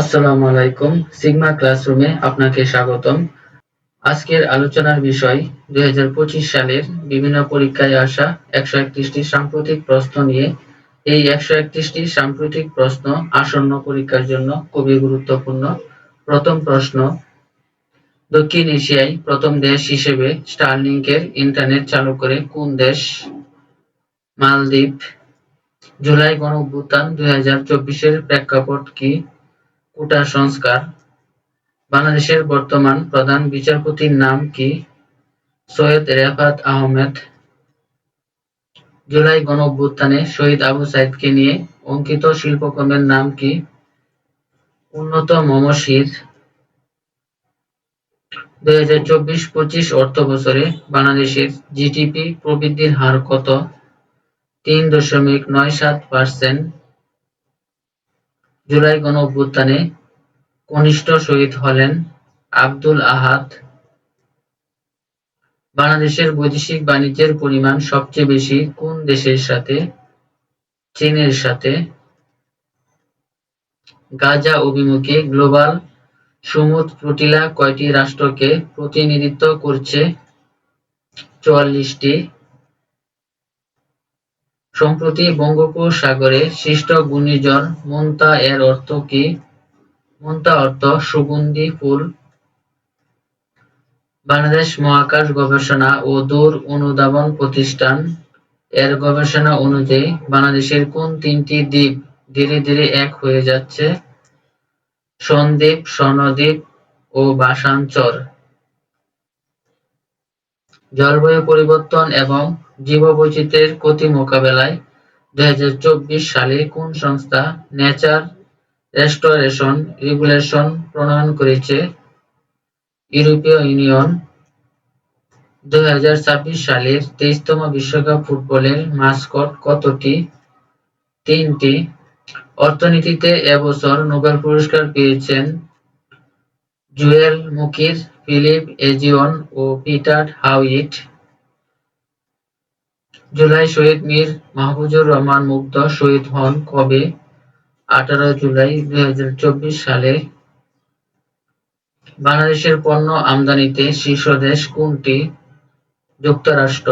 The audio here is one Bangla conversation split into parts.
আসসালামু আলাইকুম, সিগমা ক্লাসরুমে আপনাকে স্বাগতম। আজকের আলোচনার বিষয়, দুই হাজার পঁচিশ সালের বিভিন্ন পরীক্ষায় আসা একশো একত্রিশটি সাম্প্রতিক প্রশ্ন নিয়ে। এই একশো একত্রিশটি সাম্প্রতিক প্রশ্ন আসন্ন পরীক্ষার জন্য খুবই গুরুত্বপূর্ণ। প্রথম প্রশ্ন, দক্ষিণ এশিয়ায় প্রথম দেশ হিসেবে স্টারলিংকের ইন্টারনেট চালু করে কোন দেশ? মালদ্বীপ। জুলাই গণ অভ্যুত্থান দুই হাজার চব্বিশের প্রেক্ষাপট কি? কোটা সংস্কার। বাংলাদেশের বর্তমান প্রধান বিচারপতির নাম কি? সৈয়দ রেফাত আহমেদ। জুলাই গণ অভ্যুত্থানে শহীদ আবু সাইদকে নিয়ে অঙ্কিত শিল্পকর্মের নাম কি? উন্নত মমশির। দুই হাজার চব্বিশ পঁচিশ অর্থ বছরে বাংলাদেশের জিডিপি প্রবৃদ্ধির হার কত? তিন দশমিক নয় সাত পার্সেন্ট। জুলাই গণ অভ্যুত্থানে কনিষ্ঠ শহীদ হলেন আব্দুল আহাদ। বাংলাদেশের বৈদেশিক বাণিজ্যের পরিমাণ সবচেয়ে বেশি কোন দেশের সাথে? চীনের সাথে। গাজা অভিমুখে গ্লোবাল সমুদ ফ্লোটিলা কয়টি রাষ্ট্রকে প্রতিনিধিত্ব করছে? চুয়াল্লিশটি। সম্প্রতি বঙ্গোপসাগরে সৃষ্ট ঘূর্ণিঝড় মোন্তা এর অর্থ কি? মোন্তা অর্থ সুগন্ধি, ফুল। বাংলাদেশ মহাকাশ গবেষণা ও দূর অনুধাবন প্রতিষ্ঠান এর গবেষণা অনুযায়ী বাংলাদেশের কোন তিনটি দ্বীপ ধীরে ধীরে এক হয়ে যাচ্ছে? সন্দ্বীপ, স্বর্ণদ্বীপ ও বাসাঞ্চর জলবায়ু পরিবর্তন এবং জীববৈচিত্র্যের ক্ষতি মোকাবেলায় দুই হাজার চব্বিশ সালে কোন সংস্থা নেচার রেস্টোরেশন রেগুলেশন প্রণয়ন করেছে? ইউরোপীয় ইউনিয়ন। দুই হাজার ছাব্বিশ সালের তেইশতম বিশ্বকাপ ফুটবলের মাস্কট কতটি? তিনটি। অর্থনীতিতে এবছর নোবেল পুরস্কার পেয়েছেন জুয়েল মুকির, ফিলিপ এজিওন ও পিটার হাউইট। জুলাই শহীদ মীর মাহফুজুর রহমান মুগ্ধ শহীদ হন কবে? আঠারো জুলাই দুই হাজার চব্বিশ সালে। বাংলাদেশের পণ্য আমদানিতে শীর্ষ দেশ কোনটি? যুক্তরাষ্ট্র।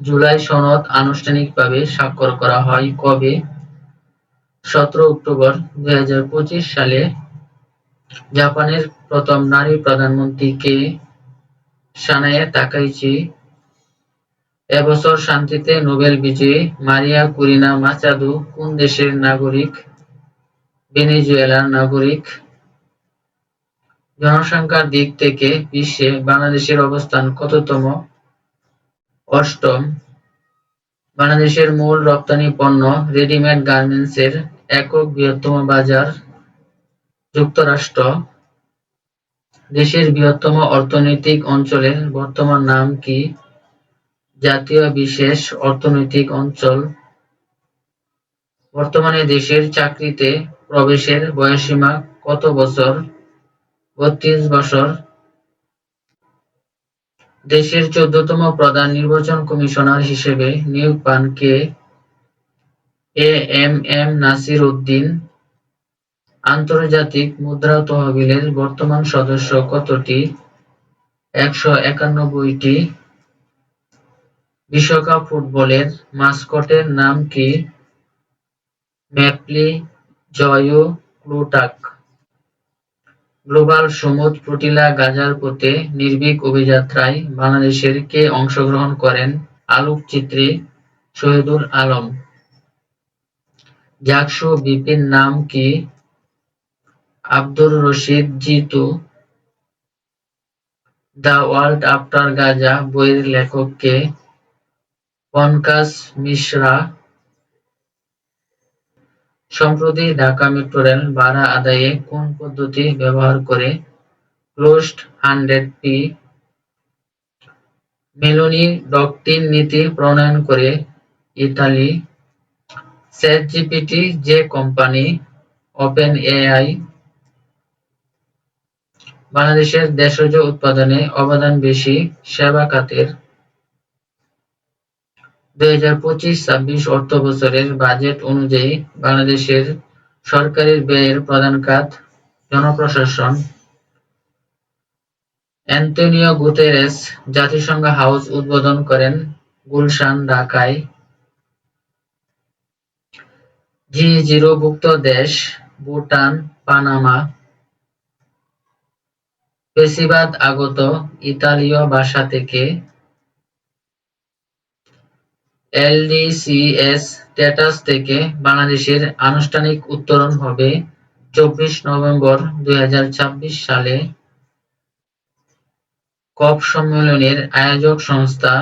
জুলাই সনদ আনুষ্ঠানিকভাবে স্বাক্ষর করা হয় কবে? সতেরো অক্টোবর দুই হাজার পঁচিশ সালে। জাপানের প্রথম নারী প্রধানমন্ত্রী কে? Sanae Takaichi. এবছর শান্তিতে নোবেল বিজয়ী মারিয়া কুরিনা মাচাদু কোন দেশের নাগরিক? ভেনেজুয়েলার নাগরিক। জনসংখ্যার দিক থেকে বিশ্বে বাংলাদেশের অবস্থান কততম? অষ্টম। বাংলাদেশের মূল রপ্তানি পণ্য রেডিমেড গার্মেন্টসের একক বৃহত্তম বাজার যুক্তরাষ্ট্র। দেশের বৃহত্তম অর্থনৈতিক অঞ্চলের বর্তমান নাম কি? জাতীয় বিশেষ অর্থনৈতিক অঞ্চল। বর্তমানে দেশের চাকরিতে প্রবেশের বয়সসীমা কত বছর? বত্রিশ বছর। দেশের চোদ্দতম প্রধান নির্বাচন কমিশনার হিসেবে নিয়োগ পান কে? A M M Nasir Uddin. আন্তর্জাতিক মুদ্রা তহবিলের বর্তমান সদস্য কতটি? একশো একানব্বইটি। বিশ্বকাপ ফুটবলের মাস্কটের নাম কি? ম্যাপলি, জয়ু, ক্লুটাক। গ্লোবাল সমুদ প্রোটিলা গাজার পথে নির্ভীক অভিযাত্রায় বাংলাদেশের কে অংশগ্রহণ করেন আলোকচিত্রী শহীদুল আলম? জাকসু বিপিন নাম কি? Abdur Rashid Jitu. The world after Gaza বইয়ের লেখক কে? পঙ্কাজ মিশ্রা সম্প্রতি ঢাকা মেট্রো রেল ভাড়া আদায়ে কোন পদ্ধতি ব্যবহার করে ক্লোজড হান্ড্রেড পি মেলোনি ডকটিন নীতি প্রণয়ন করে ইতালি? চ্যাটজিপিটি, যে কোম্পানি ওপেন এআই বাংলাদেশের দেশজ উৎপাদনে অবদান বেশি সেবা খাতের দুই হাজার পঁচিশ ছাব্বিশ অর্থবছরের বাজেট অনুযায়ী বাংলাদেশের সরকারি ব্যয়ের প্রধান খাত জনপ্রশাসন। অ্যান্তোনিও গুতেরেস জাতিসংঘ হাউস উদ্বোধন করেন গুলশান, ঢাকায়। জি জিরোভুক্ত দেশ, ভুটান, পানামা। ফেসিবাদ আগত ইতালীয় ভাষা থেকে এলডিসিএস স্ট্যাটাস থেকে বাংলাদেশের আনুষ্ঠানিক উত্তরণ হবে চব্বিশ নভেম্বর দুই হাজার ছাব্বিশ সালে। কপ সম্মেলনের আয়োজক সংস্থা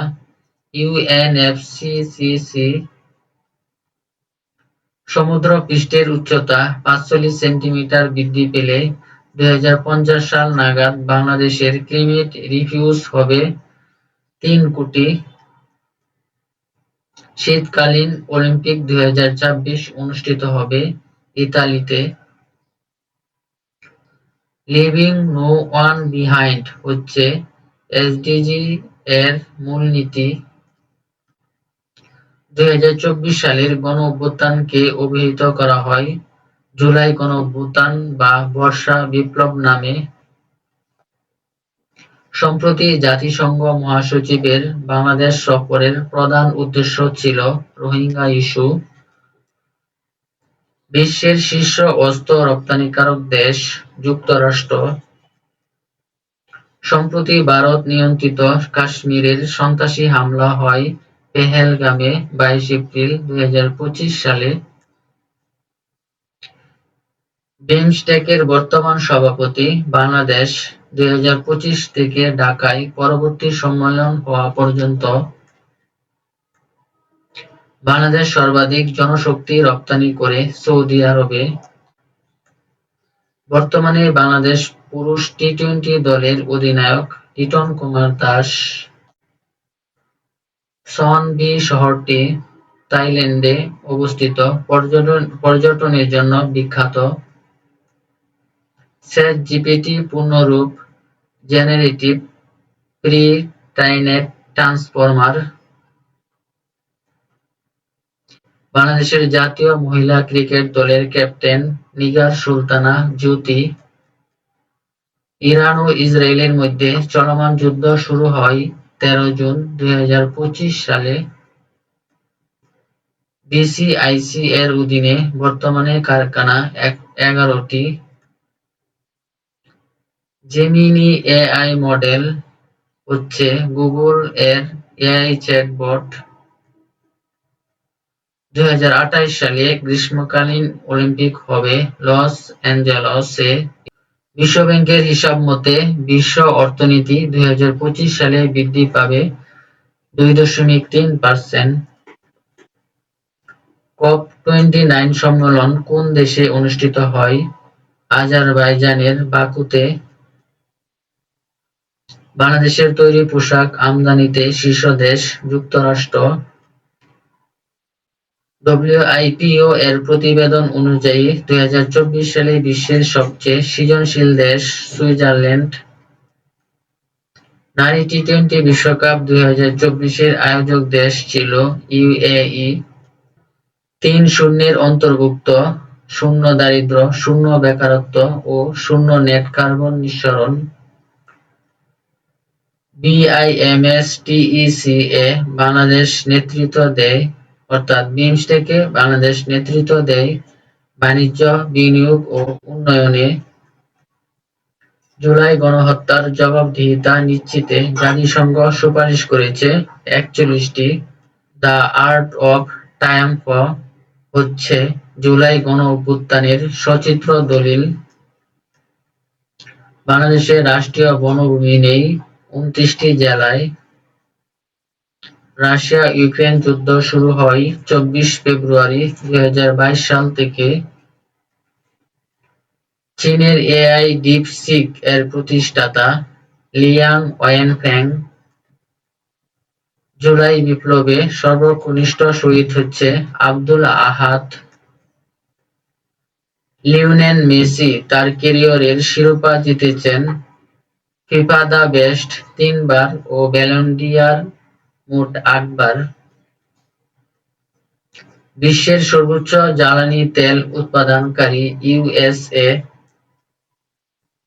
ইউএনএফসিসিসি সমুদ্র পৃষ্ঠের উচ্চতা পাঁচচল্লিশ সেন্টিমিটার বৃদ্ধি পেলে দুই হাজার পঞ্চাশ সাল নাগাদ বাংলাদেশের ক্লাইমেট রিফিউজ হবে তিন কোটি শীতকালীন অলিম্পিক দুই অনুষ্ঠিত হবে ইতালিতে। লিভিং নো ওয়ান বিহাইন্ড হচ্ছে এসডিজি এর মূলনীতি চব্বিশ সালের গণ গণঅভ্যুত্থানকে অভিহিত করা হয় জুলাই গণঅভ্যুত্থান বা বর্ষা বিপ্লব নামে। সম্প্রতি জাতিসংঘ মহাসচিবের বাংলাদেশ সফরের প্রধান উদ্দেশ্য ছিল রোহিঙ্গা ইস্যু। বিশ্বের শীর্ষ অস্ত্র রপ্তানিকারক দেশ যুক্তরাষ্ট্র। সম্প্রতি ভারত নিয়ন্ত্রিত কাশ্মীরের সন্ত্রাসী হামলা হয় পেহেলগামে বাইশ এপ্রিল দুই হাজার পঁচিশ সালে। বিমস্টেকের বর্তমান সভাপতি বাংলাদেশ দুই হাজার পঁচিশ থেকে ঢাকায় পরবর্তী সম্মেলন হওয়া পর্যন্ত বাংলাদেশ সর্বাধিক জনশক্তি রপ্তানি করে সৌদি আরবে। বর্তমানে বাংলাদেশ পুরুষ টি-টোয়েন্টি দলের অধিনায়ক লিটন কুমার দাস। সনবি শহরটি থাইল্যান্ডে অবস্থিত। পর্যটন পর্যটনের জন্য বিখ্যাত। চ্যাটজিপিটি পূর্ণরূপ জেনারেটিভ প্রি-ট্রেইনেড ট্রান্সফর্মার বাংলাদেশের জাতীয় মহিলা ক্রিকেট দলের ক্যাপ্টেন নিগার সুলতানা জ্যোতি। ইরান ও ইসরায়েলের মধ্যে চলমান যুদ্ধ শুরু হয় তেরো জুন দুই হাজার পঁচিশ সালে। বিসিআইসি এর অধীনে বর্তমানে কারখানা এগারোটি জেমিনি এআই মডেল হচ্ছে গুগল এর এআই চ্যাটবট দুই হাজার আঠাশ সালে গ্রীষ্মকালীন অলিম্পিক হবে লস অ্যাঞ্জেলসে বিশ্বব্যাংকের হিসাব মতে বিশ্ব অর্থনীতি দুই হাজার পঁচিশ সালে বৃদ্ধি পাবে দুই দশমিক তিন পার্সেন্ট। কপ টোয়েন্টি নাইন সম্মেলন কোন দেশে অনুষ্ঠিত হয়? আজারবাইজানের বাকুতে বাংলাদেশের তৈরি পোশাক আমদানিতে শীর্ষ দেশ যুক্তরাষ্ট্র ডব্লিউআইপিও এর প্রতিবেদন অনুযায়ী দুই হাজার চব্বিশ সালে বিশ্বের সবচেয়ে সৃজনশীল দেশ সুইজারল্যান্ড। নারী টি-টোয়েন্টি বিশ্বকাপ দুই এর আয়োজক দেশ ছিল ইউএই তিন শূন্যের অন্তর্ভুক্ত, শূন্য দারিদ্র শূন্য বেকারত্ব ও শূন্য নেট কার্বন নিঃসরণ। বিআইএমএস-টিইসি এ বাংলাদেশ নেতৃত্ব দেয়, অর্থাৎ বিমস্টেকে বাংলাদেশ নেতৃত্ব দেয় বাণিজ্য, বিনিয়োগ ও উন্নয়নে। জুলাই গণহত্যার জবাবদিহিতা নিশ্চিতে জাতিসংঘ সুপারিশ করেছে একচল্লিশটি। দ্য আর্ট অফ ট্রায়াম্ফ হচ্ছে জুলাই গণ অভ্যুত্থানের সচিত্র দলিল। বাংলাদেশে রাষ্ট্রীয় বনভূমি নেই উনত্রিশটি জেলায় রাশিয়া-ইউক্রেন যুদ্ধ শুরু হয় চব্বিশ ফেব্রুয়ারি দু হাজার বাইশ সাল থেকে। চীনের এআই ডিপসিক এর প্রতিষ্ঠাতা লিয়াং ওয়েনফেং জুলাই বিপ্লবে সর্বকনিষ্ঠ শহীদ হচ্ছে আব্দুল আহাদ। লিওনেল মেসি তার ক্যারিয়ারের শিরোপা জিতেছেন ফিফা দ্য বেস্ট তিনবার ও ব্যালন ডি'অর মোট আটবার। বিশ্বের সর্বোচ্চ জ্বালানি তেল উৎপাদনকারী ইউএসএ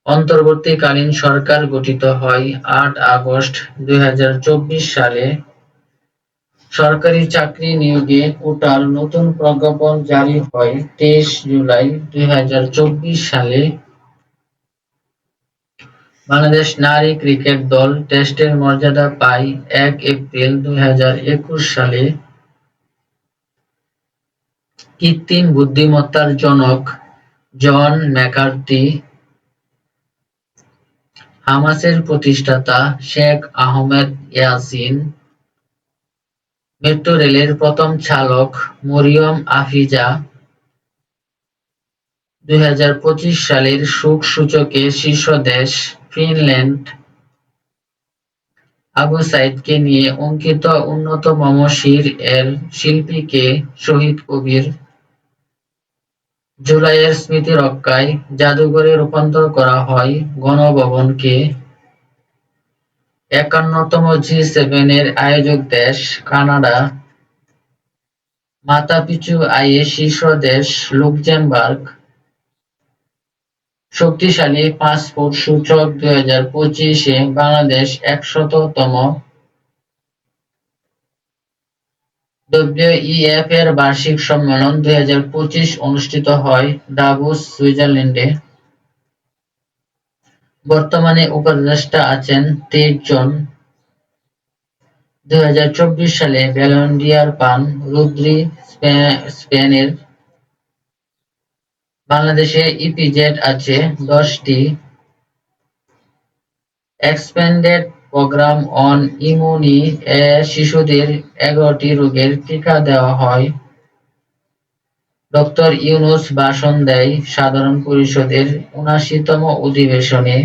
অন্তর্বর্তীকালীন সরকার গঠিত হয় আট আগস্ট দুই হাজার চব্বিশ সালে। সরকারি চাকরি নিয়োগে কোটার নতুন প্রজ্ঞাপন জারি হয় তেইশ জুলাই দুই হাজার চব্বিশ সালে। বাংলাদেশ নারী ক্রিকেট দল টেস্টের মর্যাদা পায় এক এপ্রিল দুই হাজার একুশ সালে। কৃত্রিম বুদ্ধিমত্তার জনক জন ম্যাকার্থি, হামাসের প্রতিষ্ঠাতা শেখ আহমেদ ইয়াসিন, মেট্রো রেলের প্রথম চালক মরিয়ম আফিজা, দুই হাজার পঁচিশ সালের সুখ সূচকে শীর্ষ দেশ। ফিনল্যান্ড, আবু সাইদকে নিয়ে অঙ্কিত উন্নত মমশির এর শিল্পীকে শহীদ কবির জুলাইয়ের স্মৃতি রক্ষায় জাদুঘরে রূপান্তর করা হয় গণভবনকে। একান্নতম জি সেভেন এর আয়োজক দেশ কানাডা। মাথাপিছু আয়ে শীর্ষ দেশ লুক্সেমবার্গ শক্তিশালী পাসপোর্ট সূচক দুই হাজার পঁচিশে বাংলাদেশ একশততম। ডব্লিউইএফ এর বার্ষিক সম্মেলন দুই হাজার পঁচিশ অনুষ্ঠিত হয় ডাভোস সুইজারল্যান্ডে। বর্তমানে উপদেষ্টা আছেন তেইশ জন। দুই হাজার চব্বিশ সালে ব্যালন ডিয়ার পান রুদ্রি স্পেনের বাংলাদেশে ইপিজেড আছে দশটি এক্সপ্যান্ডেড প্রোগ্রাম অন ইমিউনি, এ শিশুদের এগারোটি রোগের টিকা দেওয়া হয়। ডক্টর ইউনুস ভাষণ দেয় সাধারণ পরিষদের উনাশিতম অধিবেশনে।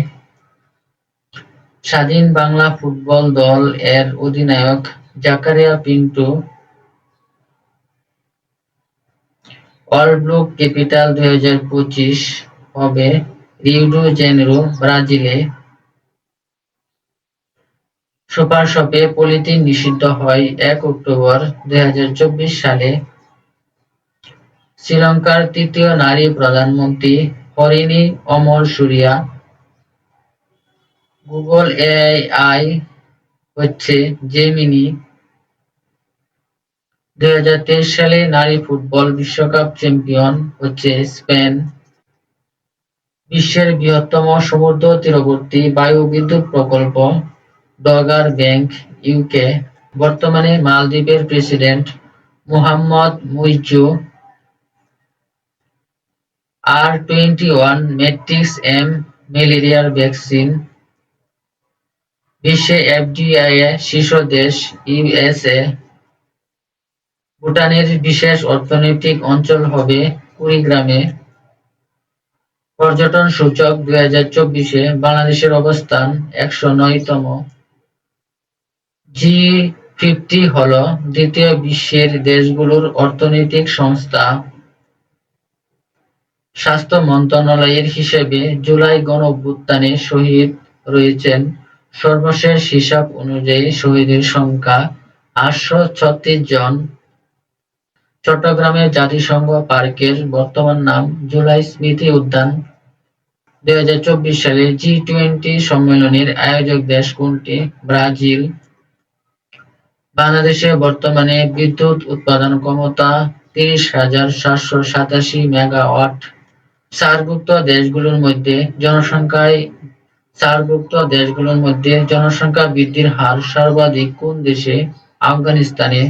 স্বাধীন বাংলা ফুটবল দল এর অধিনায়ক জাকারিয়া পিন্টু ব্লু ক্যাপিটাল দুই হাজার পঁচিশ হবে রিও জেনেরো, ব্রাজিলে। সুপার শপে পলিথিন নিষিদ্ধ হয় এক অক্টোবর দুই হাজার চব্বিশ সালে। শ্রীলঙ্কার তৃতীয় নারী প্রধানমন্ত্রী Harini Amarasuriya. Google AI হচ্ছে জেমিনি। দুই হাজার তেইশ সালে নারী ফুটবল বিশ্বকাপ চ্যাম্পিয়ন হচ্ছে স্পেন। বিশ্বের বৃহত্তম সমুদ্র তীরবর্তী বায়ু বিদ্যুৎ প্রকল্প ডগার ব্যাংক ইউকে বর্তমানে মালদ্বীপের president Muhammad Muizzu R twenty one matrix M ম্যালেরিয়ার ভ্যাকসিন। বিশ্বে এফডিআই শীর্ষ দেশ ইউএসএ ভুটানের বিশেষ অর্থনৈতিক অঞ্চল হবে কুড়িগ্রামে। পর্যটন সূচক দুই হাজার চব্বিশে বাংলাদেশের অবস্থান একশো নয়তম। জি ফিফটি হল দ্বিতীয় বিশ্বের দেশগুলোর অর্থনৈতিক সংস্থা। স্বাস্থ্য মন্ত্রণালয়ের হিসেবে জুলাই গণ অভ্যুত্থানে শহীদ রয়েছেন। সর্বশেষ হিসাব অনুযায়ী শহীদের সংখ্যা আটশো ছত্রিশ জন। চট্টগ্রামের জাতিসংঘ পার্কের বর্তমান নাম জুলাই স্মৃতি উদ্যান। দুই সালে জি টোয়েন্টি সম্মেলনের আয়োজক দেশ কোনটি? ব্রাজিল। বাংলাদেশে বর্তমানে বিদ্যুৎ উৎপাদন ক্ষমতা তিরিশ হাজার সাতশো সাতাশি মেগাওয়াট। সারভুক্ত দেশগুলোর মধ্যে জনসংখ্যায় সারভুক্ত দেশগুলোর মধ্যে জনসংখ্যা বৃদ্ধির হার সর্বাধিক কোন দেশে? আফগানিস্তানে।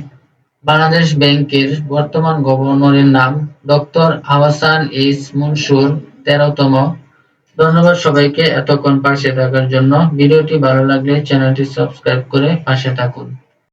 বাংলাদেশ ব্যাংকের বর্তমান গভর্নরের নাম ডক্টর আহসান এইচ মনসুর, তেরোতম। ধন্যবাদ সবাইকে এতক্ষণ পাশে থাকার জন্য। ভিডিওটি ভালো লাগলে চ্যানেলটি সাবস্ক্রাইব করে পাশে থাকুন।